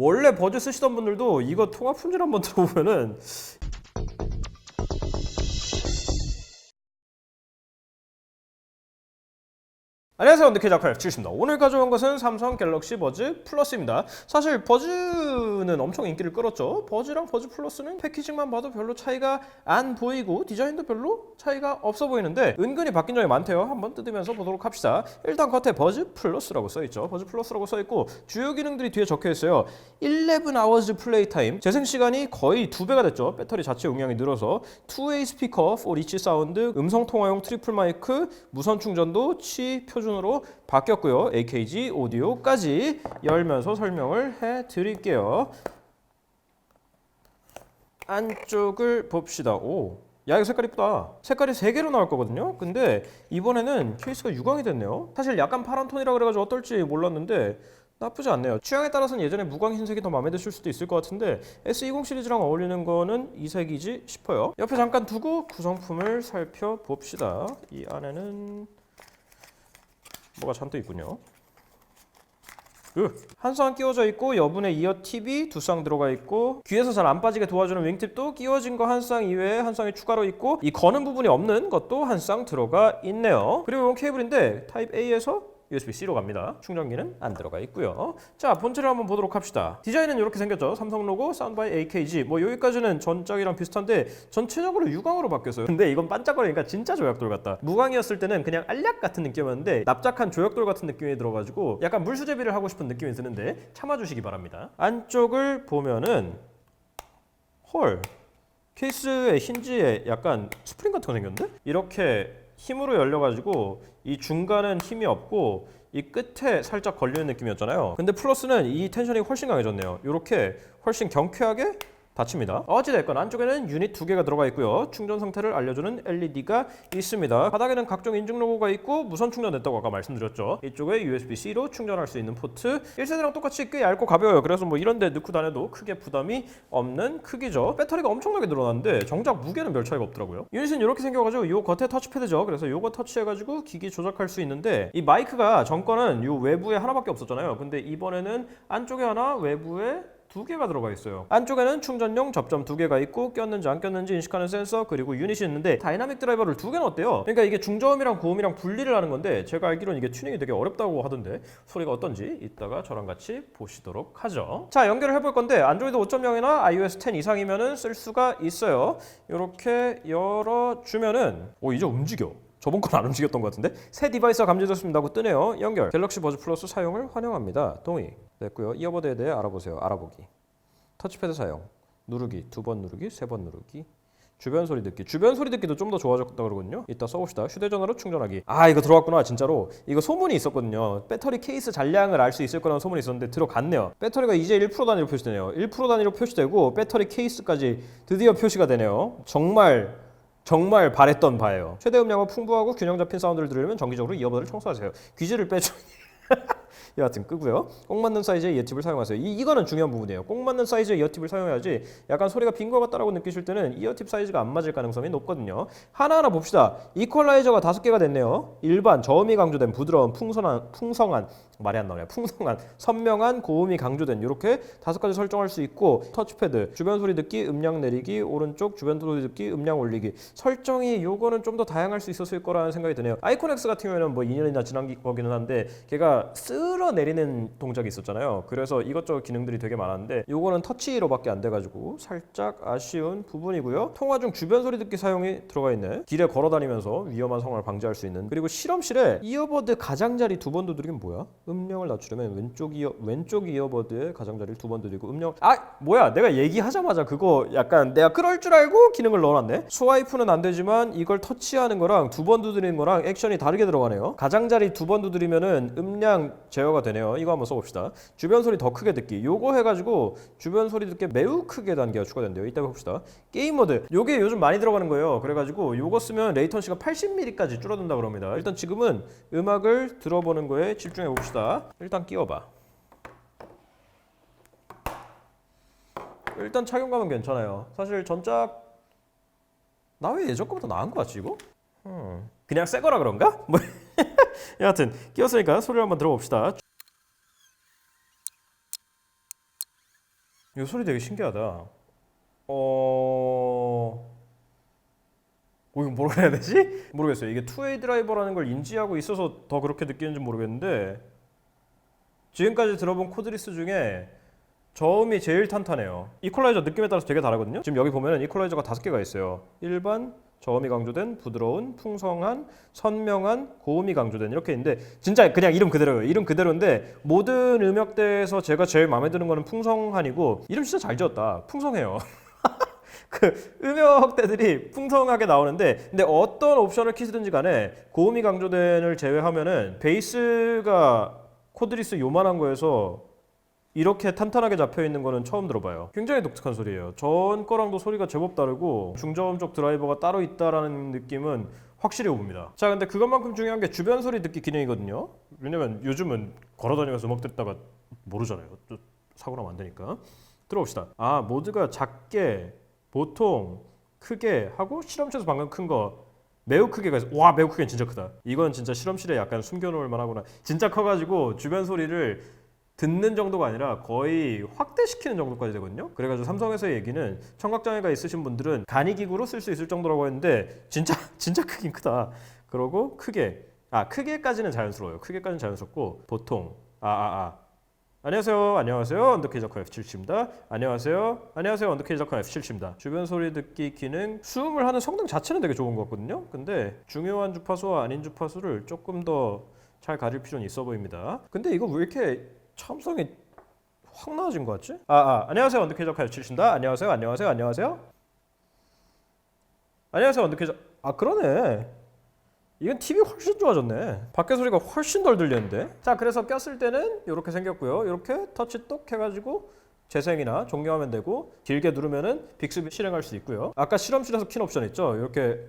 원래 버즈 쓰시던 분들도 이거 통합 품질 한번 들어보면은 안녕하세요. 언더케 자칼 7입니다 오늘 가져온 것은 삼성 갤럭시 버즈 플러스입니다. 사실 버즈는 엄청 인기를 끌었죠. 버즈랑 버즈 플러스는 패키징만 봐도 별로 차이가 안 보이고 디자인도 별로 차이가 없어 보이는데 은근히 바뀐 점이 많대요. 한번 뜯으면서 보도록 합시다. 일단 겉에 버즈 플러스라고 써 있죠. 버즈 플러스라고 써 있고 주요 기능들이 뒤에 적혀 있어요. 11 hours 플레이 타임. 재생 시간이 거의 두 배가 됐죠. 배터리 자체 용량이 늘어서 2way 스피커, 4 리치 사운드, 음성 통화용 트리플 마이크, 무선 충전도 취 표준 으로 바뀌었고요. AKG 오디오까지 열면서 설명을 해 드릴게요. 안쪽을 봅시다. 오. 야 이거 색깔 이쁘다 색깔이 세개로 나올 거거든요 근데 이번에는 케이스가 유광이 됐네요 사실 약간 파란 톤이라 그래가지고 어떨지 몰랐는데 나쁘지 않네요 취향에 따라서는 예전에 무광 흰색이 더 마음에 드실 수도 있을 것 같은데 S20 시리즈랑 어울리는 거는 이 색이지 싶어요 옆에 잠깐 두고 구성품을 살펴봅시다 이 안에는 뭐가 잔뜩 있군요 으, 한쌍 끼워져 있고 여분의 이어 팁이 두 쌍 들어가 있고 귀에서 잘 안 빠지게 도와주는 윙팁도 끼워진 거 한 쌍 이외에 한 쌍이 추가로 있고 이 거는 부분이 없는 것도 한 쌍 들어가 있네요. 그리고 이건 케이블인데 타입 A에서 USB-C로 갑니다. 충전기는 안 들어가 있고요. 자, 본체를 한번 보도록 합시다. 디자인은 이렇게 생겼죠. 삼성 로고, 사운드바이 AKG. 뭐 여기까지는 전작이랑 비슷한데 전체적으로 유광으로 바뀌었어요. 근데 이건 반짝거리니까 진짜 조약돌 같다. 무광이었을 때는 그냥 알약 같은 느낌이었는데 납작한 조약돌 같은 느낌이 들어가지고 약간 물수제비를 하고 싶은 느낌이 드는데 참아주시기 바랍니다. 안쪽을 보면은 헐 케이스의 힌지에 약간 스프링 같은 거 생겼는데? 이렇게 힘으로 열려가지고 이 중간은 힘이 없고 이 끝에 살짝 걸리는 느낌이었잖아요. 근데 플러스는 이 텐션이 훨씬 강해졌네요. 이렇게 훨씬 경쾌하게 닫힙니다. 어찌됐건 안쪽에는 유닛 두 개가 들어가 있고요. 충전 상태를 알려주는 LED가 있습니다. 바닥에는 각종 인증 로고가 있고 무선 충전됐다고 아까 말씀드렸죠. 이쪽에 USB-C로 충전할 수 있는 포트 1세대랑 똑같이 꽤 얇고 가벼워요. 그래서 뭐 이런 데 넣고 다녀도 크게 부담이 없는 크기죠. 배터리가 엄청나게 늘어났는데 정작 무게는 별 차이가 없더라고요. 유닛은 이렇게 생겨가지고 이 겉에 터치패드죠. 그래서 이거 터치해가지고 기기 조작할 수 있는데 이 마이크가 전거는 이 외부에 하나밖에 없었잖아요. 근데 이번에는 안쪽에 하나 외부에 두 개가 들어가 있어요. 안쪽에는 충전용 접점 두 개가 있고 꼈는지 안 꼈는지 인식하는 센서 그리고 유닛이 있는데 다이나믹 드라이버를 두개 넣었대요. 그러니까 이게 중저음이랑 고음이랑 분리를 하는 건데 제가 알기로는 이게 튜닝이 되게 어렵다고 하던데 소리가 어떤지 이따가 저랑 같이 보시도록 하죠. 자 연결을 해볼 건데 안드로이드 5.0이나 iOS 10 이상이면은 쓸 수가 있어요. 이렇게 열어주면은 오 이제 움직여. 저번 건 안 움직였던 것 같은데? 새 디바이스가 감지됐습니다 하고 뜨네요. 연결. 갤럭시 버즈 플러스 사용을 환영합니다. 동의. 됐고요. 이어버드에 대해 알아보세요. 알아보기. 터치패드 사용. 누르기. 두 번 누르기. 세 번 누르기. 주변 소리 듣기. 주변 소리 듣기도 좀 더 좋아졌다 그러거든요. 이따 써봅시다. 휴대전화로 충전하기. 아 이거 들어갔구나 진짜로. 이거 소문이 있었거든요. 배터리 케이스 잔량을 알 수 있을 거라는 소문이 있었는데 들어갔네요. 배터리가 이제 1% 단위로 표시되네요. 1% 단위로 표시되고 배터리 케이스까지 드디어 표시가 되네요. 정말 정말 바랬던 바예요. 최대 음량은 풍부하고 균형 잡힌 사운드를 들으려면 정기적으로 이어버드를 청소하세요. 귀지를 빼줘. 여하튼 끄고요. 꼭 맞는 사이즈의 이어팁을 사용하세요. 이, 이거는 중요한 부분이에요. 꼭 맞는 사이즈의 이어팁을 사용해야지 약간 소리가 빈 것 같다라고 느끼실 때는 이어팁 사이즈가 안 맞을 가능성이 높거든요. 하나하나 봅시다. 이퀄라이저가 다섯 개가 됐네요. 일반 저음이 강조된 부드러운 풍성한 풍성한 말이 안 나오네요. 풍성한 선명한 고음이 강조된 이렇게 다섯 가지 설정할 수 있고 터치패드 주변 소리 듣기 음량 내리기 오른쪽 주변 소리 듣기 음량 올리기 설정이 요거는 좀 더 다양할 수 있었을 거라는 생각이 드네요. 아이콘X 같은 경우에는 뭐 2년이나 지난 거기는 한데 걔가 쓸어 내리는 동작이 있었잖아요. 그래서 이것저것 기능들이 되게 많았는데 요거는 터치로밖에 안 돼가지고 살짝 아쉬운 부분이고요. 통화 중 주변 소리 듣기 사용이 들어가 있네. 길에 걸어 다니면서 위험한 상황을 방지할 수 있는 그리고 실험실에 이어버드 가장자리 두 번 두드리긴 뭐야? 음량을 낮추려면 왼쪽 이어 왼쪽 이어버드에 가장자리를 두 번 두드리고 음량 아 뭐야 내가 얘기하자마자 그거 약간 내가 그럴 줄 알고 기능을 넣어놨네. 스와이프는 안 되지만 이걸 터치하는 거랑 두 번 두드리는 거랑 액션이 다르게 들어가네요. 가장자리 두 번 두드리면은 음량 제어 가 되네요. 이거 한번 써봅시다. 주변 소리 더 크게 듣기. 요거 해가지고 주변 소리 듣기 매우 크게 단계가 추가된대요. 이따 봅시다. 게임 모드. 요게 요즘 많이 들어가는 거예요. 그래가지고 요거 쓰면 레이턴시가 80mm까지 줄어든다 그럽니다. 일단 지금은 음악을 들어보는 거에 집중해 봅시다. 일단 끼워봐. 일단 착용감은 괜찮아요. 사실 전작 나 왜 예전 거보다 나은 거 같지 이거? 음. 그냥 새 거라 그런가? 뭐 여하튼 끼웠으니까 소리를 한번 들어봅시다. 이 소리 되게 신기하다. 어... 어, 이거 뭐라 해야 되지? 모르겠어요. 이게 투웨이 드라이버라는 걸 인지하고 있어서 더 그렇게 느끼는지 모르겠는데 지금까지 들어본 코드리스 중에 저음이 제일 탄탄해요. 이퀄라이저 느낌에 따라서 되게 다르거든요. 지금 여기 보면은 이퀄라이저가 다섯 개가 있어요. 일반, 저음이 강조된, 부드러운, 풍성한, 선명한, 고음이 강조된 이렇게 있는데 진짜 그냥 이름 그대로예요. 이름 그대로인데 모든 음역대에서 제가 제일 마음에 드는 거는 풍성한이고 이름 진짜 잘 지었다. 풍성해요. 그 음역대들이 풍성하게 나오는데 근데 어떤 옵션을 키시든지 간에 고음이 강조된을 제외하면은 베이스가 코드리스 요만한 거에서 이렇게 탄탄하게 잡혀 있는 거는 처음 들어봐요. 굉장히 독특한 소리예요. 전 거랑도 소리가 제법 다르고 중저음 쪽 드라이버가 따로 있다라는 느낌은 확실히 옵니다. 자, 근데 그것만큼 중요한 게 주변 소리 듣기 기능이거든요. 왜냐면 요즘은 걸어다니면서 음악 듣다가 모르잖아요. 또 사고 나면 안 되니까. 들어봅시다. 아, 모드가 작게, 보통, 크게 하고 실험실에서 방금 큰 거 매우 크게가 있어. 와 매우 크게 진짜 크다. 이건 진짜 실험실에 약간 숨겨놓을 만하구나. 진짜 커가지고 주변 소리를 듣는 정도가 아니라 거의 확대시키는 정도까지 되거든요. 그래가지고 삼성에서의 얘기는 청각장애가 있으신 분들은 간이기구로 쓸 수 있을 정도라고 했는데 진짜 진짜 크긴 크다. 그러고 크게 아 크게까지는 자연스러워요. 크게까지는 자연스럽고 보통 아아 아. 안녕하세요. 안녕하세요. 언더케이저커 F7입니다. 안녕하세요. 안녕하세요. 언더케이저커 F7입니다. 주변 소리 듣기 기능 수음을 하는 성능 자체는 되게 좋은 것 같거든요. 근데 중요한 주파수와 아닌 주파수를 조금 더 잘 가릴 필요는 있어 보입니다. 근데 이거 왜 이렇게 참성이 확 나아진 것 같지? 아, 아 안녕하세요. 언더케이저커 F7입니다. 안녕하세요. 안녕하세요. 안녕하세요. 안녕하세요. 언더케이저 아 그러네. 이건 TV 훨씬 좋아졌네. 밖에 소리가 훨씬 덜 들리는데. 자, 그래서 꼈을 때는 이렇게 생겼고요. 이렇게 터치 똑 해가지고 재생이나 종료하면 되고 길게 누르면은 빅스비 실행할 수 있고요. 아까 실험실에서 킨 옵션 있죠? 이렇게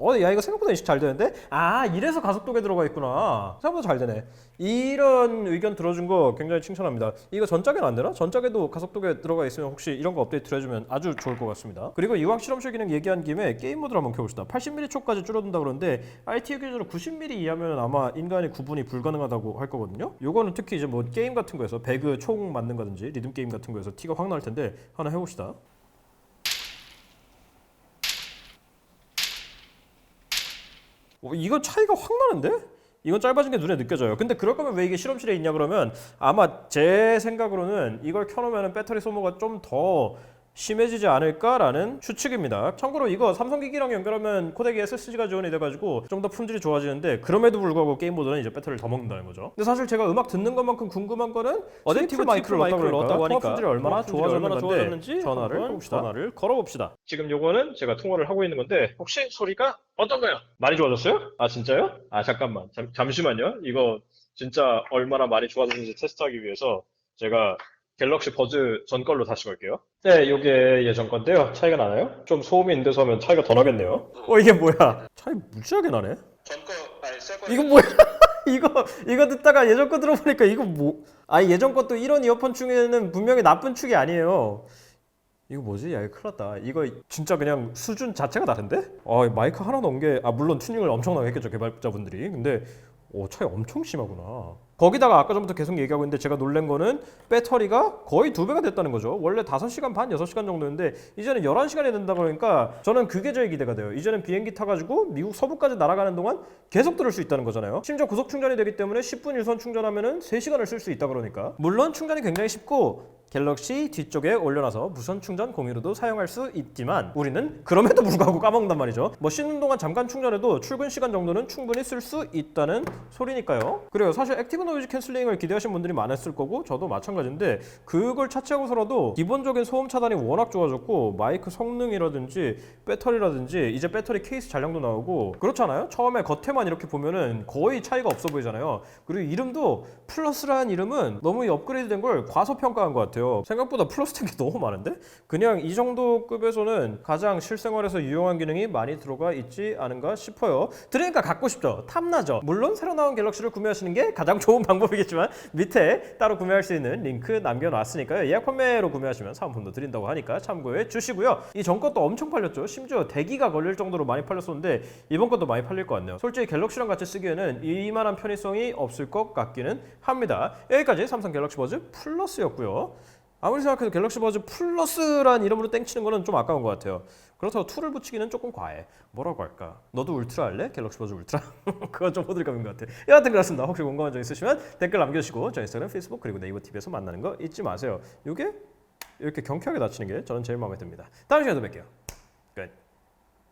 어, 야 이거 생각보다 인식 잘 되는데? 아, 이래서 가속도계 들어가 있구나. 생각보다 잘 되네. 이런 의견 들어준 거 굉장히 칭찬합니다. 이거 전작에는 안 되나? 전작에도 가속도계 들어가 있으면 혹시 이런 거 업데이트를 해주면 아주 좋을 것 같습니다. 그리고 이왕 실험실 기능 얘기한 김에 게임 모드를 한번 켜봅시다. 80mm 초까지 줄어든다 그러는데 IT 기준으로 90mm 이하면 아마 인간의 구분이 불가능하다고 할 거거든요. 요거는 특히 이제 뭐 게임 같은 거에서 배그 총 맞는 거든지 리듬 게임 같은 거에서 티가 확 날 텐데 하나 해봅시다. 어, 이거 차이가 확 나는데? 이건 짧아진 게 눈에 느껴져요. 근데 그럴 거면 왜 이게 실험실에 있냐 그러면 아마 제 생각으로는 이걸 켜놓으면 배터리 소모가 좀더 심해지지 않을까라는 추측입니다. 참고로 이거 삼성기기랑 연결하면 코덱이 SSD가 지원이 돼가지고 좀 더 품질이 좋아지는데 그럼에도 불구하고 게임 모드는 이제 배터리를 더 먹는다는 거죠. 근데 사실 제가 음악 듣는 것만큼 궁금한 거는 어댑티브 마이크를 넣었다고, 넣었다고 하니까 품질이 얼마나 좋아졌는지 전화를. 전화를 걸어봅시다. 지금 요거는 제가 통화를 하고 있는 건데 혹시 소리가 어떤가요? 많이 좋아졌어요? 아 진짜요? 아 잠깐만 잠, 잠시만요. 이거 진짜 얼마나 많이 좋아졌는지 테스트하기 위해서 제가 갤럭시 버즈 전 걸로 다시 걸게요. 네, 이게 예전 건데요. 차이가 나나요? 좀 소음이 있는 데서 하면 차이가 더 나겠네요. 어, 이게 뭐야? 차이 무지하게 나네. 전 거, 아니, 새 거. 이거 뭐야? 이거 이거 듣다가 예전 거 들어보니까 이거 뭐? 아 예전 것도 이런 이어폰 중에는 분명히 나쁜 축이 아니에요. 이거 뭐지? 야, 이거 큰일 났다. 이거 진짜 그냥 수준 자체가 다른데? 아, 마이크 하나 넣은 게, 아, 물론 튜닝을 엄청나게 했겠죠, 개발자분들이. 근데, 오, 차이 엄청 심하구나. 거기다가 아까 전부터 계속 얘기하고 있는데 제가 놀란 거는 배터리가 거의 두 배가 됐다는 거죠. 원래 5시간 반, 6시간 정도였는데 이제는 11시간이 된다 그러니까 저는 그게 제일 기대가 돼요. 이제는 비행기 타가지고 미국 서부까지 날아가는 동안 계속 들을 수 있다는 거잖아요. 심지어 고속 충전이 되기 때문에 10분 유선 충전하면은 3시간을 쓸 수 있다 그러니까. 물론 충전이 굉장히 쉽고 갤럭시 뒤쪽에 올려놔서 무선 충전 공유로도 사용할 수 있지만 우리는 그럼에도 불구하고 까먹는단 말이죠. 뭐 쉬는 동안 잠깐 충전해도 출근 시간 정도는 충분히 쓸 수 있다는 소리니까요. 그래요. 사실 액티브 노이즈 캔슬링을 기대하신 분들이 많았을 거고 저도 마찬가지인데 그걸 차치하고서라도 기본적인 소음 차단이 워낙 좋아졌고 마이크 성능이라든지 배터리라든지 이제 배터리 케이스 잔량도 나오고 그렇잖아요. 처음에 겉에만 이렇게 보면은 거의 차이가 없어 보이잖아요. 그리고 이름도 플러스라는 이름은 너무 이 업그레이드된 걸 과소평가한 것 같아요. 생각보다 플러스 된게 너무 많은데? 그냥 이 정도 급에서는 가장 실생활에서 유용한 기능이 많이 들어가 있지 않은가 싶어요. 들으니까 갖고 싶죠? 탐나죠? 물론 새로 나온 갤럭시를 구매하시는 게 가장 좋은 방법이겠지만 밑에 따로 구매할 수 있는 링크 남겨놨으니까요. 예약 판매로 구매하시면 사은품도 드린다고 하니까 참고해 주시고요. 이 전 것도 엄청 팔렸죠. 심지어 대기가 걸릴 정도로 많이 팔렸었는데 이번 것도 많이 팔릴 것 같네요. 솔직히 갤럭시랑 같이 쓰기에는 이만한 편의성이 없을 것 같기는 합니다. 여기까지 삼성 갤럭시 버즈 플러스였고요. 아무리 생각해도 갤럭시 버즈 플러스란 이름으로 땡치는 거는 좀 아까운 것 같아요. 그렇다고 2를 붙이기는 조금 과해. 뭐라고 할까? 너도 울트라 할래? 갤럭시 버즈 울트라? 그건 좀 호들갑인 것 같아. 여하튼 그렇습니다. 혹시 궁금한 점 있으시면 댓글 남겨주시고 저희 인스타그램, 페이스북 그리고 네이버 TV에서 만나는 거 잊지 마세요. 이게 이렇게 경쾌하게 닫히는 게 저는 제일 마음에 듭니다. 다음 시간에 또 뵐게요. 끝.